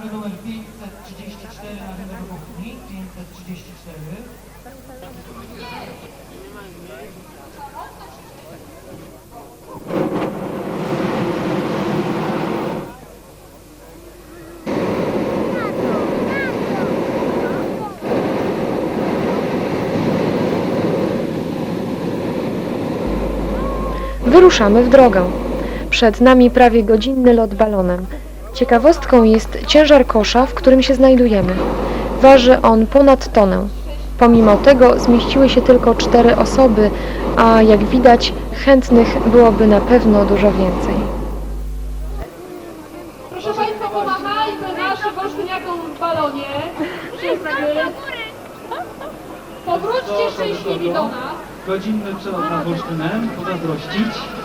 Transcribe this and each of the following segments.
pary numer 534 na numer kuchni, 534. Wyruszamy w drogę. Przed nami prawie godzinny lot balonem. Ciekawostką jest ciężar kosza, w którym się znajdujemy. Waży on ponad tonę. Pomimo tego zmieściły się tylko cztery osoby, a jak widać chętnych byłoby na pewno dużo więcej. Proszę Państwa, pomachajmy naszym olsztyniakom w balonie. Wszyscy. Powróćcie szczęśliwi do nas. Godzinny przelot nad Olsztynem, pozazdrościć.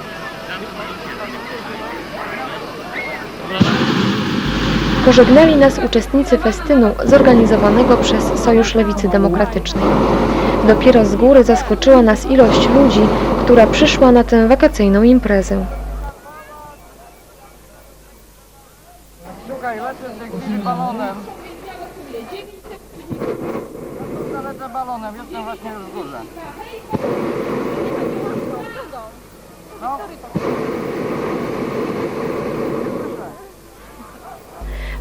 Pożegnali nas uczestnicy festynu zorganizowanego przez Sojusz Lewicy Demokratycznej. Dopiero z góry zaskoczyła nas ilość ludzi, która przyszła na tę wakacyjną imprezę. Słuchaj, lecę chwili balonem. Balonem, jestem właśnie już w górze. No,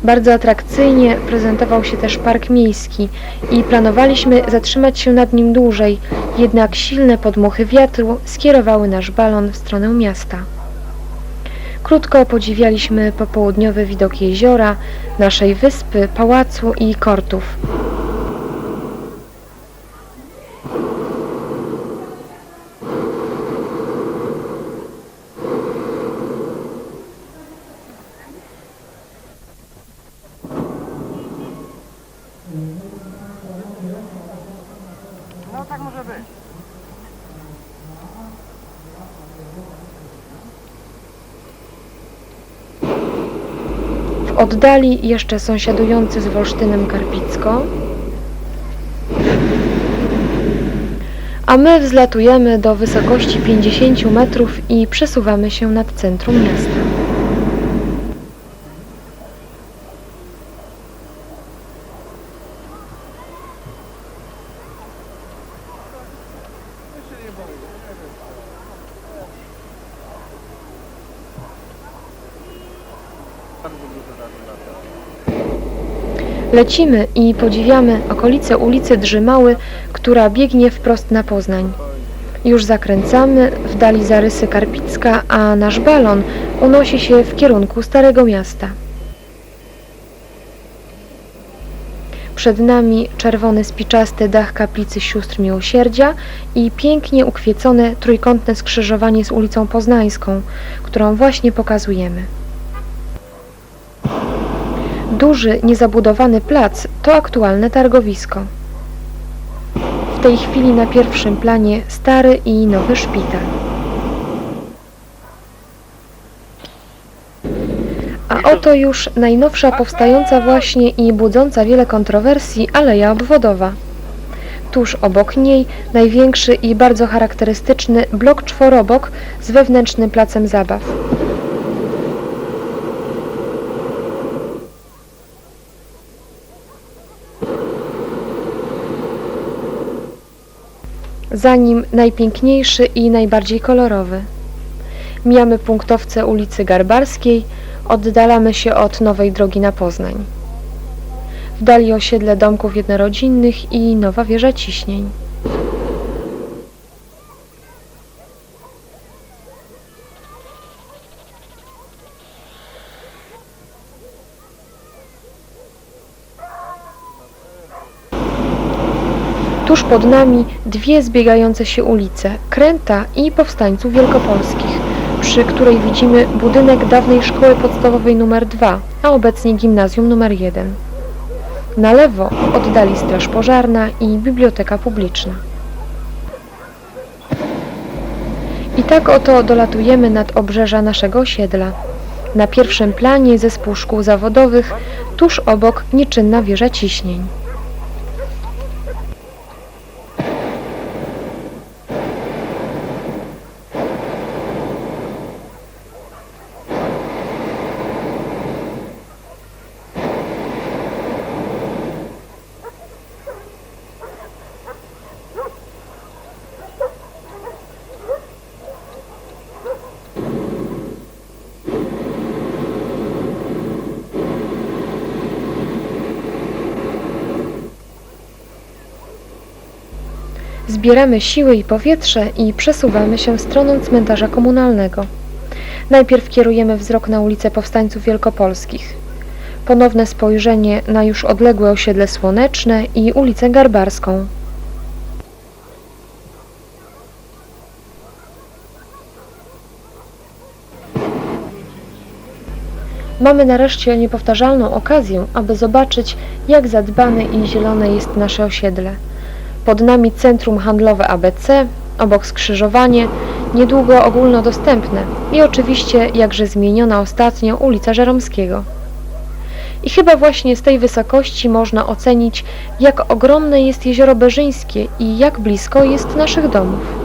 Bardzo atrakcyjnie prezentował się też park miejski i planowaliśmy zatrzymać się nad nim dłużej, jednak silne podmuchy wiatru skierowały nasz balon w stronę miasta. Krótko podziwialiśmy popołudniowy widok jeziora, naszej wyspy, pałacu i kortów. Oddali jeszcze sąsiadujący z Wolsztynem Karpicko, a my wzlatujemy do wysokości 50 metrów i przesuwamy się nad centrum miasta. Lecimy i podziwiamy okolice ulicy Drzymały, która biegnie wprost na Poznań. Już zakręcamy, w dali zarysy Karpicka, a nasz balon unosi się w kierunku Starego Miasta. Przed nami czerwony spiczasty dach kaplicy sióstr Miłosierdzia i pięknie ukwiecone trójkątne skrzyżowanie z ulicą Poznańską, którą właśnie pokazujemy. Duży, niezabudowany plac to aktualne targowisko. W tej chwili na pierwszym planie stary i nowy szpital. A oto już najnowsza powstająca właśnie i budząca wiele kontrowersji Aleja Obwodowa. Tuż obok niej największy i bardzo charakterystyczny blok czworobok z wewnętrznym placem zabaw. Za nim najpiękniejszy i najbardziej kolorowy. Mijamy punktowce ulicy Garbarskiej, oddalamy się od nowej drogi na Poznań. W dali osiedle domków jednorodzinnych i nowa wieża ciśnień. Tuż pod nami dwie zbiegające się ulice, Kręta i Powstańców Wielkopolskich, przy której widzimy budynek dawnej szkoły podstawowej nr 2, a obecnie gimnazjum nr 1. Na lewo oddali Straż Pożarna i Biblioteka Publiczna. I tak oto dolatujemy nad obrzeża naszego osiedla. Na pierwszym planie zespół szkół zawodowych, tuż obok nieczynna wieża ciśnień. Zbieramy siły i powietrze i przesuwamy się w stronę cmentarza komunalnego. Najpierw kierujemy wzrok na ulicę Powstańców Wielkopolskich. Ponowne spojrzenie na już odległe osiedle Słoneczne i ulicę Garbarską. Mamy nareszcie niepowtarzalną okazję, aby zobaczyć, jak zadbane i zielone jest nasze osiedle. Pod nami centrum handlowe ABC, obok skrzyżowanie, niedługo ogólnodostępne i oczywiście jakże zmieniona ostatnio ulica Żeromskiego. I chyba właśnie z tej wysokości można ocenić, jak ogromne jest jezioro Berzyńskie i jak blisko jest naszych domów.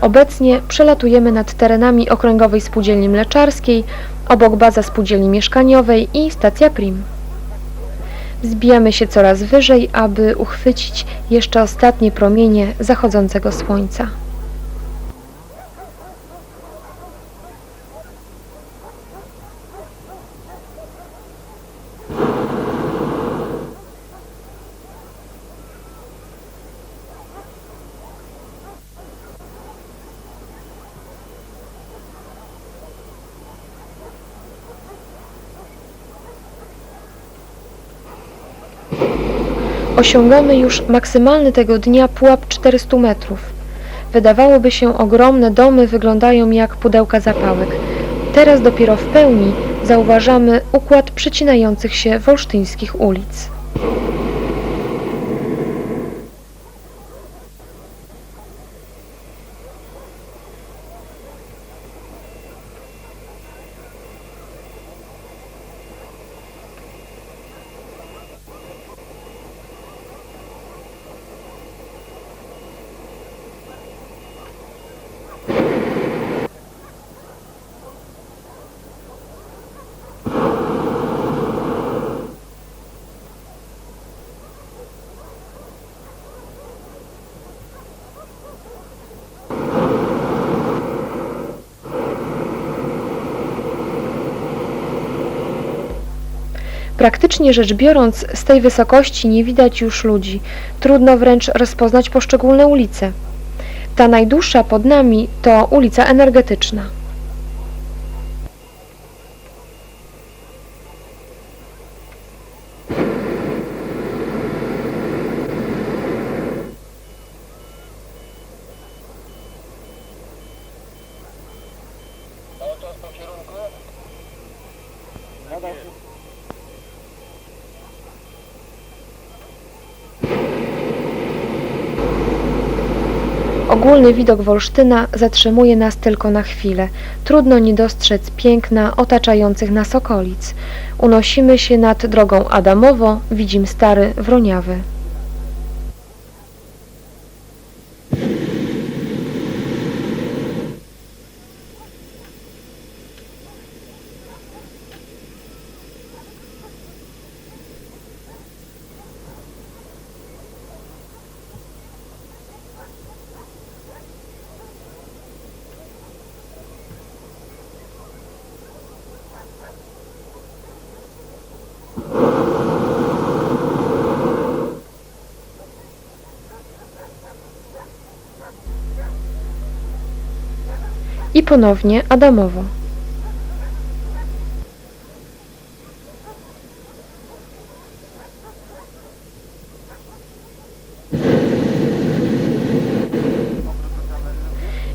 Obecnie przelatujemy nad terenami Okręgowej Spółdzielni Mleczarskiej, obok baza spółdzielni mieszkaniowej i stacja Prim. Zbijamy się coraz wyżej, aby uchwycić jeszcze ostatnie promienie zachodzącego słońca. Osiągamy już maksymalny tego dnia pułap 400 metrów. Wydawałoby się ogromne domy wyglądają jak pudełka zapałek. Teraz dopiero w pełni zauważamy układ przecinających się wolsztyńskich ulic. Praktycznie rzecz biorąc, z tej wysokości nie widać już ludzi. Trudno wręcz rozpoznać poszczególne ulice. Ta najdłuższa pod nami to ulica energetyczna. Cały czas po kierunku? Ogólny widok Wolsztyna zatrzymuje nas tylko na chwilę. Trudno nie dostrzec piękna otaczających nas okolic. Unosimy się nad drogą Adamowo, widzim stary Wroniawy. I ponownie Adamowo.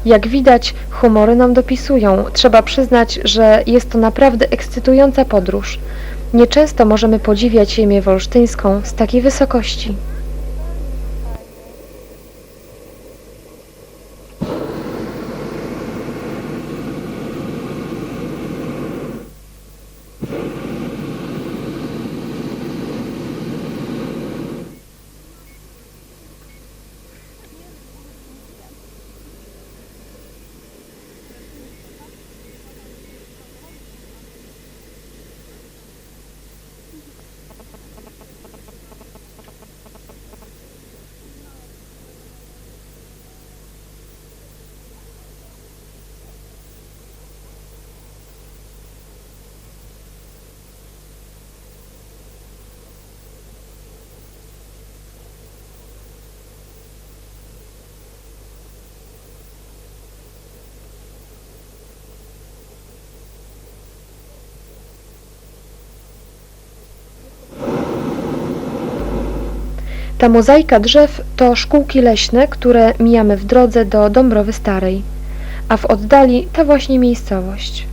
Jak widać, humory nam dopisują. Trzeba przyznać, że jest to naprawdę ekscytująca podróż. Nieczęsto możemy podziwiać ziemię wolsztyńską z takiej wysokości. Ta mozaika drzew to szkółki leśne, które mijamy w drodze do Dąbrowy Starej, a w oddali ta właśnie miejscowość.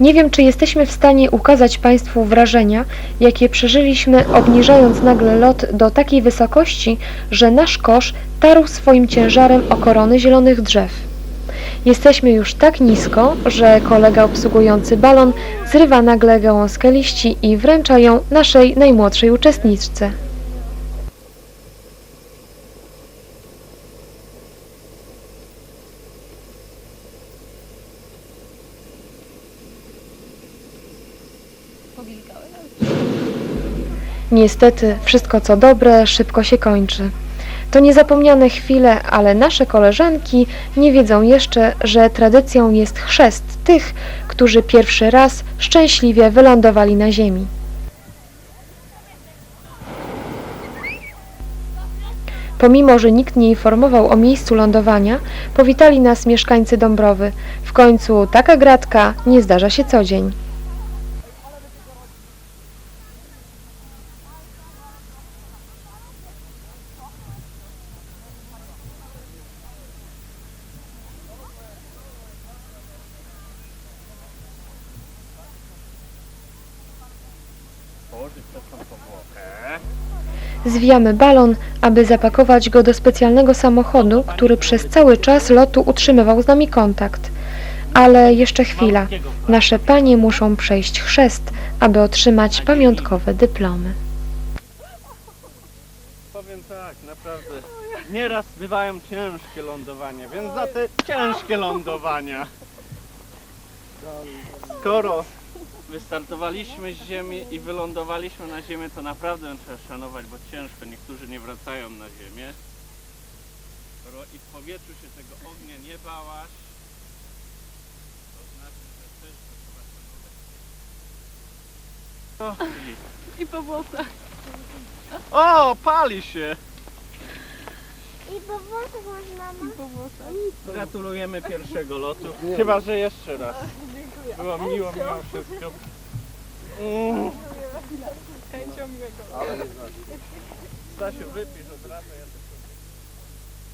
Nie wiem, czy jesteśmy w stanie ukazać Państwu wrażenia, jakie przeżyliśmy, obniżając nagle lot do takiej wysokości, że nasz kosz tarł swoim ciężarem o korony zielonych drzew. Jesteśmy już tak nisko, że kolega obsługujący balon zrywa nagle gałązkę liści i wręcza ją naszej najmłodszej uczestniczce. Niestety, wszystko co dobre szybko się kończy. To niezapomniane chwile, ale nasze koleżanki nie wiedzą jeszcze, że tradycją jest chrzest tych, którzy pierwszy raz szczęśliwie wylądowali na ziemi. Pomimo, że nikt nie informował o miejscu lądowania, powitali nas mieszkańcy Dąbrowy. W końcu taka gratka nie zdarza się co dzień. Zwijamy balon, aby zapakować go do specjalnego samochodu, który przez cały czas lotu utrzymywał z nami kontakt. Ale jeszcze chwila. Nasze panie muszą przejść chrzest, aby otrzymać pamiątkowe dyplomy. Powiem tak, naprawdę. Nieraz bywają ciężkie lądowania, więc za te ciężkie lądowania. Skoro wystartowaliśmy z ziemi i wylądowaliśmy na ziemię, to naprawdę trzeba szanować, bo ciężko. Niektórzy nie wracają na ziemię. I w powietrzu się tego ognia nie bałaś, to znaczy, że też to trzeba szanować. O, I po włosach. o, pali się! I po włosach masz mama? Włosach. Gratulujemy pierwszego lotu. Chyba, że jeszcze raz. Było miło mimo wszystko. Mm. Chęcią miłego. Stasiu, wypisz od razu. Ja